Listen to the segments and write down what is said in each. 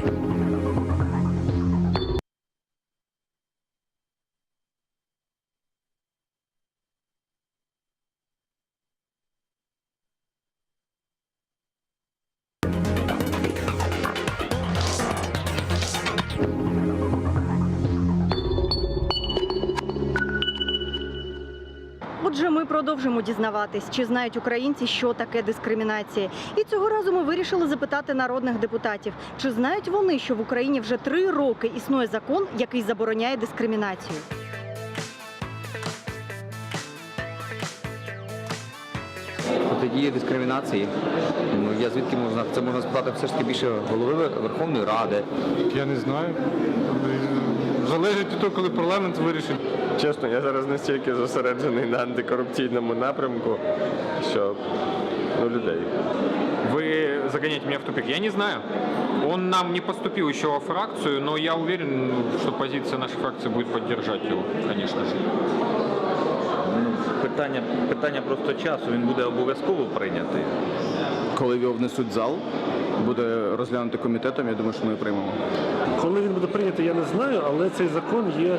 Thank you. Отже, ми продовжимо дізнаватись, чи знають українці, що таке дискримінація. І цього разу ми вирішили запитати народних депутатів, чи знають вони, що в Україні вже три роки існує закон, який забороняє дискримінацію. Протидії дискримінації. Ну, я звідки можна це можна спитати все ж таки більше голови Верховної Ради. Я не знаю. Залежить від того, коли парламент вирішить. Чесно, я зараз настільки зосереджений на антикорупційному напрямку, що ну, людей. Вы загоняете меня в тупик. Я не знаю. Он нам не поступил еще во фракцию, но я уверен, что позиция нашей фракции будет поддержать его, конечно же. Ну, питання, питання просто часу, він буде обов'язково прийнятий. Коли його внесуть в зал, буде розглянути комітетом, я думаю, що ми приймемо. Коли він буде прийнятий, я не знаю, але цей закон є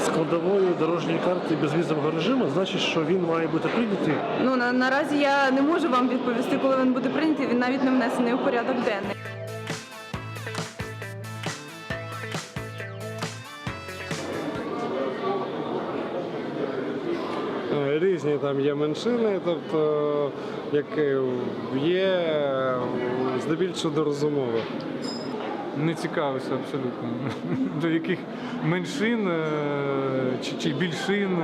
складовою дорожньої карти безвізового режиму. Значить, що він має бути прийнятий. Ну на, наразі я не можу вам відповісти, коли він буде прийнятий. Він навіть не внесений у порядок денний. Різні там є меншини, тобто які є здебільшого до розумови. Не цікавився абсолютно. До яких меншин е, чи, чи більшин.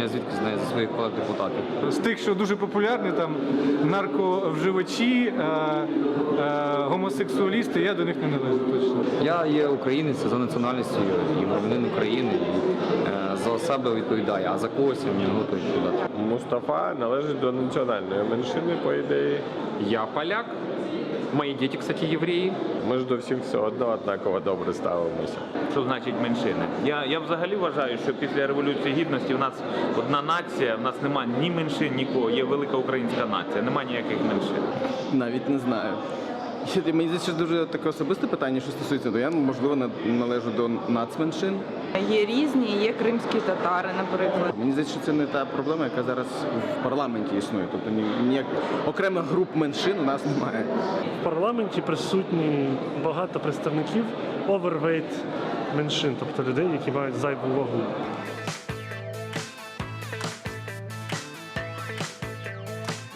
Я звідки знаю за своїх колег депутатів. З тих, що дуже популярні, там нарковживачі, е, е, гомосексуалісти, я до них не належу точно. Я є українець за національністю і громадянин України. І, е, за себе відповідаю, а за когось я не готовий відповідати. Мустафа належить до національної меншини, по ідеї. Я поляк. Мои дети, кстати, евреи. Ми ж до всіх все одно однаково добре ставимося. Що значить меншини? Я, я взагалі вважаю, що після Революції Гідності в нас одна нація, в нас нема ні меншин, нікого. Є велика українська нація, нема ніяких меншин. Навіть не знаю. Я- Мені здається, дуже таке особисте питання, що стосується, то я можливо на- належу до нацменшин. Є різні, є кримські татари, наприклад. Мені здається, що це не та проблема, яка зараз в парламенті існує. Тобто ніяк окремих груп меншин у нас немає. В парламенті присутні багато представників овервейт меншин, тобто людей, які мають зайву вагу.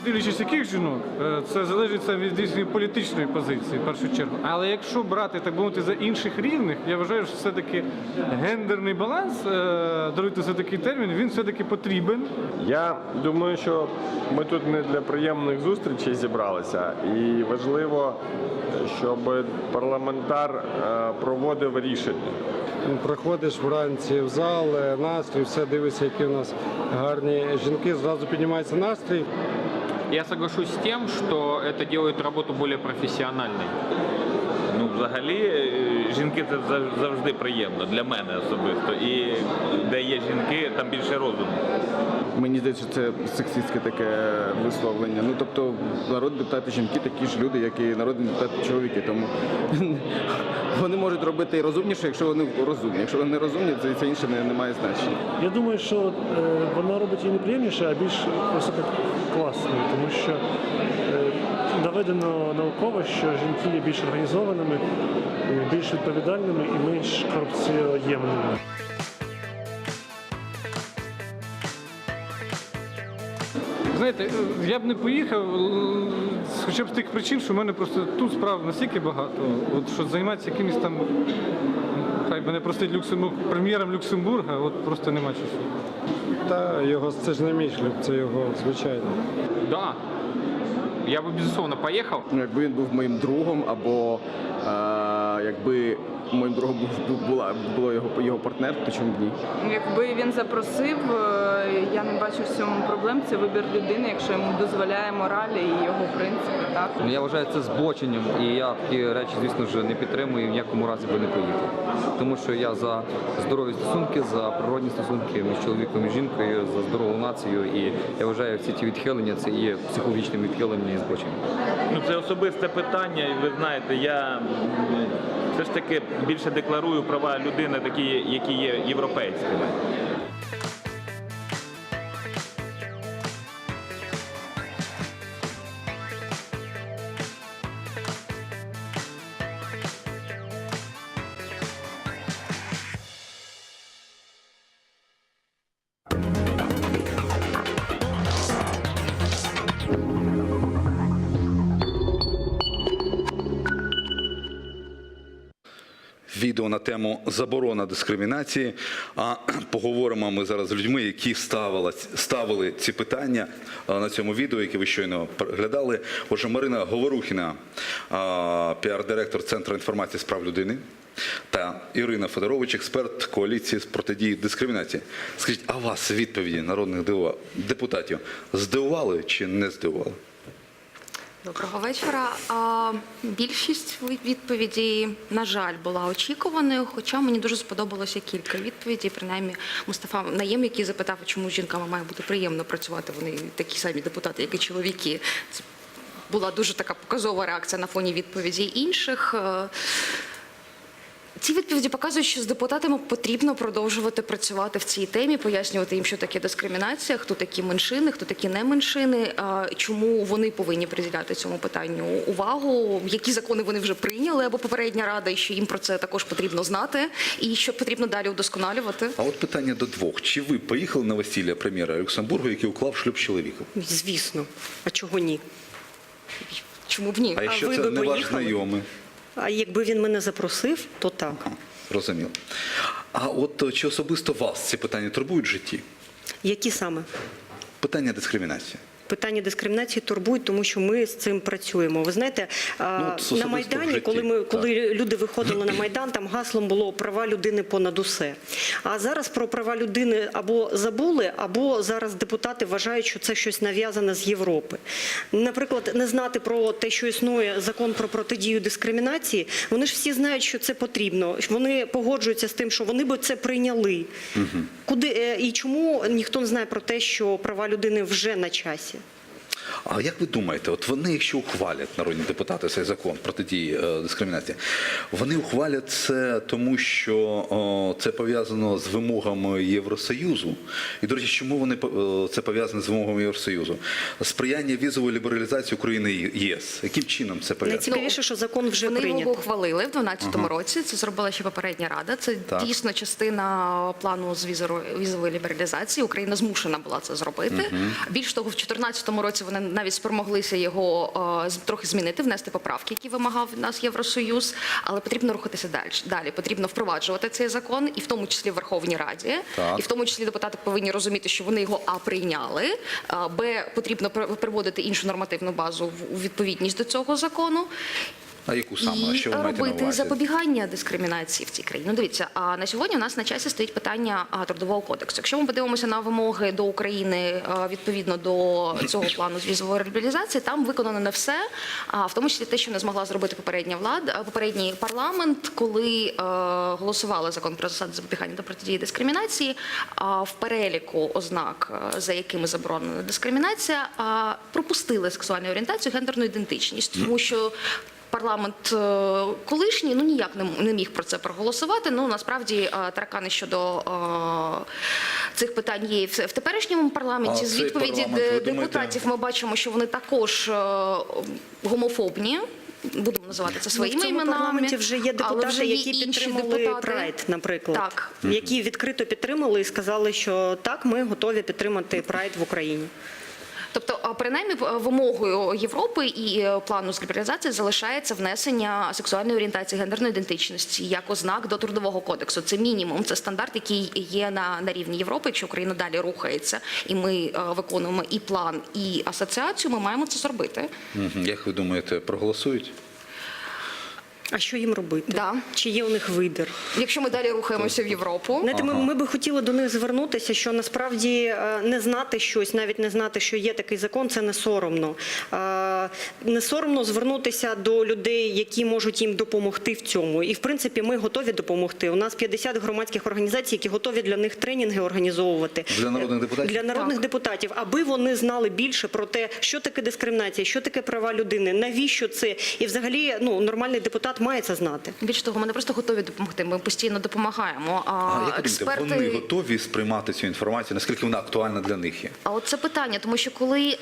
Дивлячись, яких жінок, е, це залежить саме від їхньої політичної позиції, в першу чергу. Але якщо брати, так би мовити, за інших рівних, я вважаю, що все-таки гендерний баланс, е, даруйте за такий термін, він все-таки потрібен. Я думаю, що ми тут не для приємних зустрічей зібралися, і важливо, щоб парламентар е, проводив рішення. Приходиш вранці в зал, настрій, все дивишся, які у нас гарні жінки, зразу піднімається настрій. Я соглашусь с тем, что это делает работу более профессиональной. Ну, взагалі, жінки це завжди приємно для мене особисто. І де є жінки, там більше розуму. Мені здається, це сексистське таке висловлення. Ну тобто народні депутати жінки такі ж люди, як і народні депутати чоловіки. Тому вони можуть робити і розумніше, якщо вони розумні. Якщо вони не розумні, це, це інше не, не має значення. Я думаю, що е, вона робить її не приємніше, а більш висококласною, тому що е, доведено науково, що жінки є більш організованими, більш відповідальними і менш корупцієємними. Знаєте, я б не поїхав, хоча б з тих причин, що в мене просто тут справ настільки багато, от що займатися якимось там, хай мене простить Люксембург, прем'єром Люксембурга, от просто нема часу. Та його це ж не мій шлюб, це його звичайно. Да. Я би безусловно, поехал. Ну, якби він був моїм другом, або е, якби моїм другом був, був- була було його його партнер, то чому б ні? Якби він запросив, е, я не бачу в цьому проблем. Це вибір людини, якщо йому дозволяє моралі і його принципи. Так Ну, Я вважаю це збоченням, і я такі речі, звісно ж, не підтримую і в ніякому разі би не поїхав. Тому що я за здорові стосунки, за природні стосунки між чоловіком і жінкою, за здорову націю. І я вважаю, всі ті відхилення це є психологічним відхиленням і збоченням. Ну це особисте питання, і ви знаєте, я все ж таки більше декларую права людини, такі, які є європейськими. Відео на тему заборона дискримінації. А поговоримо ми зараз з людьми, які ставили, ці питання на цьому відео, яке ви щойно переглядали. Отже, Марина Говорухіна, піар-директор Центру інформації з прав людини. Та Ірина Федорович, експерт коаліції з протидії дискримінації. Скажіть, а вас відповіді народних депутатів здивували чи не здивували? Доброго вечора. Більшість відповідей, на жаль, була очікуваною, хоча мені дуже сподобалося кілька відповідей. Принаймні, Мустафа Наєм, який запитав, чому жінкам має бути приємно працювати. Вони такі самі депутати, як і чоловіки. Це була дуже така показова реакція на фоні відповідей інших. Ці відповіді показують, що з депутатами потрібно продовжувати працювати в цій темі, пояснювати їм, що таке дискримінація, хто такі меншини, хто такі не меншини, чому вони повинні приділяти цьому питанню увагу, які закони вони вже прийняли або попередня рада, і що їм про це також потрібно знати, і що потрібно далі удосконалювати. А от питання до двох: чи ви поїхали на весілля прем'єра Люксембургу, який уклав шлюб з чоловіком? Звісно, а чого ні? Чому б ні? А якщо ви це не ваш знайомий? А якби він мене запросив, то так. А, Розуміло. А от е, чи особисто вас ці питання турбують в житті? Які саме? Питання дискримінації. Питання дискримінації турбують, тому що ми з цим працюємо. Ви знаєте, Ну, на майдані, коли ми так. коли люди виходили на майдан, там гаслом було права людини понад усе. А зараз про права людини або забули, або зараз депутати вважають, що це щось нав'язане з Європи. Наприклад, не знати про те, що існує закон про протидію дискримінації. Вони ж всі знають, що це потрібно. Вони погоджуються з тим, що вони би це прийняли. Куди е, і чому ніхто не знає про те, що права людини вже на часі? А як ви думаєте, от вони, якщо ухвалять народні депутати цей закон протидії е, дискримінації, вони ухвалять це тому, що це пов'язано з вимогами Євросоюзу. І, до речі, чому вони е, це пов'язано з вимогами Євросоюзу? Сприяння візової лібералізації України і ЄС. Яким чином це пов'язано? Найцікавіше, що закон вже Вони його ухвалили в 2012 році. Це зробила ще попередня рада. Це Так. дійсно частина плану з візової лібералізації. Україна змушена була це зробити. Більш того, в 2014 році вони навіть спромоглися його е, трохи змінити, внести поправки, які вимагав нас Євросоюз. Але потрібно рухатися далі. Далі потрібно впроваджувати цей закон, і в тому числі в Верховній Раді, Так. і в тому числі депутати повинні розуміти, що вони його а прийняли, б потрібно пр- приводити іншу нормативну базу в- у відповідність до цього закону. А яку саме? І що ви маєте на робити запобігання дискримінації в цій країні. Ну, дивіться, а на сьогодні у нас на часі стоїть питання а, трудового кодексу. Якщо ми подивимося на вимоги до України а, відповідно до цього плану з візової лібералізації, там виконано не все, а в тому числі те, що не змогла зробити попередня влада, попередній парламент, коли голосували закон про засади запобігання та протидії дискримінації. А в переліку ознак, за якими заборонена дискримінація, а, пропустили сексуальну орієнтацію, гендерну ідентичність, тому що Парламент е, колишній ну ніяк не, міг про це проголосувати. Ну насправді е, таракани щодо е, цих питань є в, теперішньому парламенті. А З відповіді парламент, депутатів ми бачимо, що вони також гомофобні. Будемо називати це Ну, своїми в цьому іменами. парламенті вже є депутати, вже є які підтримали депутати. прайд, наприклад, Так. які відкрито підтримали і сказали, що так, ми готові підтримати прайд в Україні. Тобто, а, принаймні, вимогою Європи і е, плану з лібералізації залишається внесення сексуальної орієнтації, гендерної ідентичності як ознак до трудового кодексу. Це мінімум, це стандарт, який є на, на рівні Європи. Якщо Україна далі рухається, і ми е, виконуємо і план, і асоціацію, ми маємо це зробити. Як ви думаєте, проголосують? А що їм робити? Да. Чи є у них вибір? Якщо ми далі рухаємося в Європу, Знаєте, ми, Ага. ми би хотіли до них звернутися, що насправді е, не знати щось, навіть не знати, що є такий закон, це не соромно. Е, Не соромно звернутися до людей, які можуть їм допомогти в цьому. І в принципі, ми готові допомогти. У нас 50 громадських організацій, які готові для них тренінги організовувати Для народних депутатів? Для народних депутатів, аби вони знали більше про те, що таке дискримінація, що таке права людини, навіщо це, і взагалі ну нормальний депутат має це знати. більш того, ми не просто готові допомогти, ми постійно допомагаємо. А, А як експерти вони готові сприймати цю інформацію? Наскільки вона актуальна для них є? А от це питання, тому що коли е,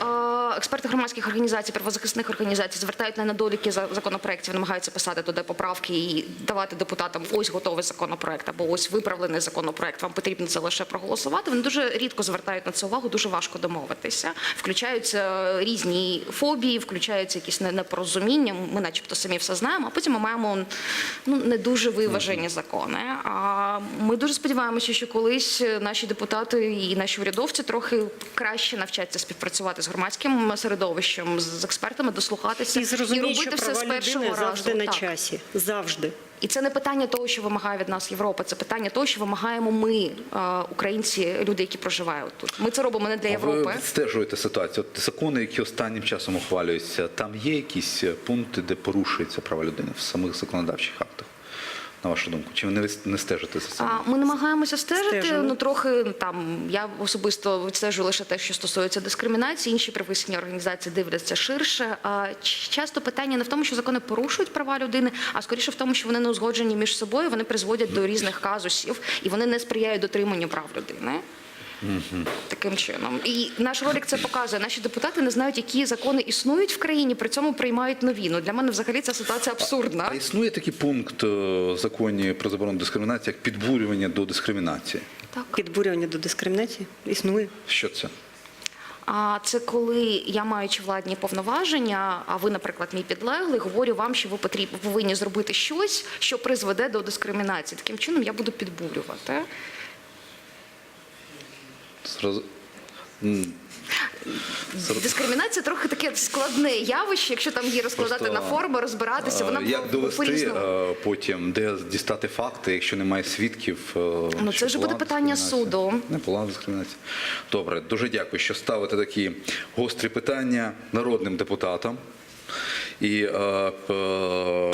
експерти громадських організацій, правозахисних організацій звертають на недоліки за законопроєктів, намагаються писати туди поправки і давати депутатам ось готовий законопроект або ось виправлений законопроект. Вам потрібно це лише проголосувати. Вони дуже рідко звертають на це увагу, дуже важко домовитися. Включаються різні фобії, включаються якісь непорозуміння. Ми, начебто, самі все знаємо, а потім ми маємо ну не дуже виважені закони. А ми дуже сподіваємося, що колись наші депутати і наші урядовці трохи краще навчаться співпрацювати з громадським середовищем, з експертами, дослухатися І що робити все права з першого разу. завжди на Так. часі. Завжди. І це не питання того, що вимагає від нас Європа, це питання того, що вимагаємо ми, українці, люди, які проживають тут. Ми це робимо не для А Європи. Ви стежуєте ситуацію. От закони, які останнім часом ухвалюються, там є якісь е, пункти, де порушуються права людини в самих законодавчих актах? На вашу думку, чи ви не, не стежите за цим? А, Ми намагаємося стежити. Стежимо. Ну трохи там я особисто відстежую лише те, що стосується дискримінації. Інші привисні організації дивляться ширше. А часто питання не в тому, що закони порушують права людини, а скоріше в тому, що вони не узгоджені між собою. Вони призводять до різних казусів і вони не сприяють дотриманню прав людини. Таким чином, і наш ролик це показує. Наші депутати не знають, які закони існують в країні, при цьому приймають нові. Ну для мене взагалі ця ситуація абсурдна. А існує такий пункт е, в законі про заборону дискримінації, як підбурювання до дискримінації. Так. Підбурювання до дискримінації існує. Що це? А це коли я маючи владні повноваження, а ви, наприклад, мій підлеглий, говорю вам, що ви потрібні повинні зробити щось, що призведе до дискримінації. Таким чином я буду підбурювати. Дискримінація трохи таке складне явище, якщо там її розкладати Просто, на форми, розбиратися. Вона Е, Як довести е, потім, де дістати факти, якщо немає свідків? е, Ну, це вже буде питання суду. Не була дискримінація. Добре, дуже дякую, що ставите такі гострі питання народним депутатам. І е, е,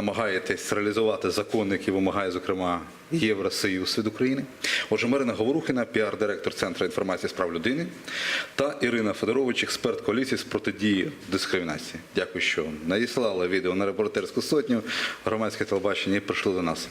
намагаєтесь реалізувати закон, який вимагає, зокрема, Євросоюз від України. Отже, Марина Говорухина, піар-директор Центру інформації з прав людини, та Ірина Федорович, експерт коаліції з протидії дискримінації. Дякую, що надіслали відео на репортерську сотню, громадське телебачення і прийшли до нас.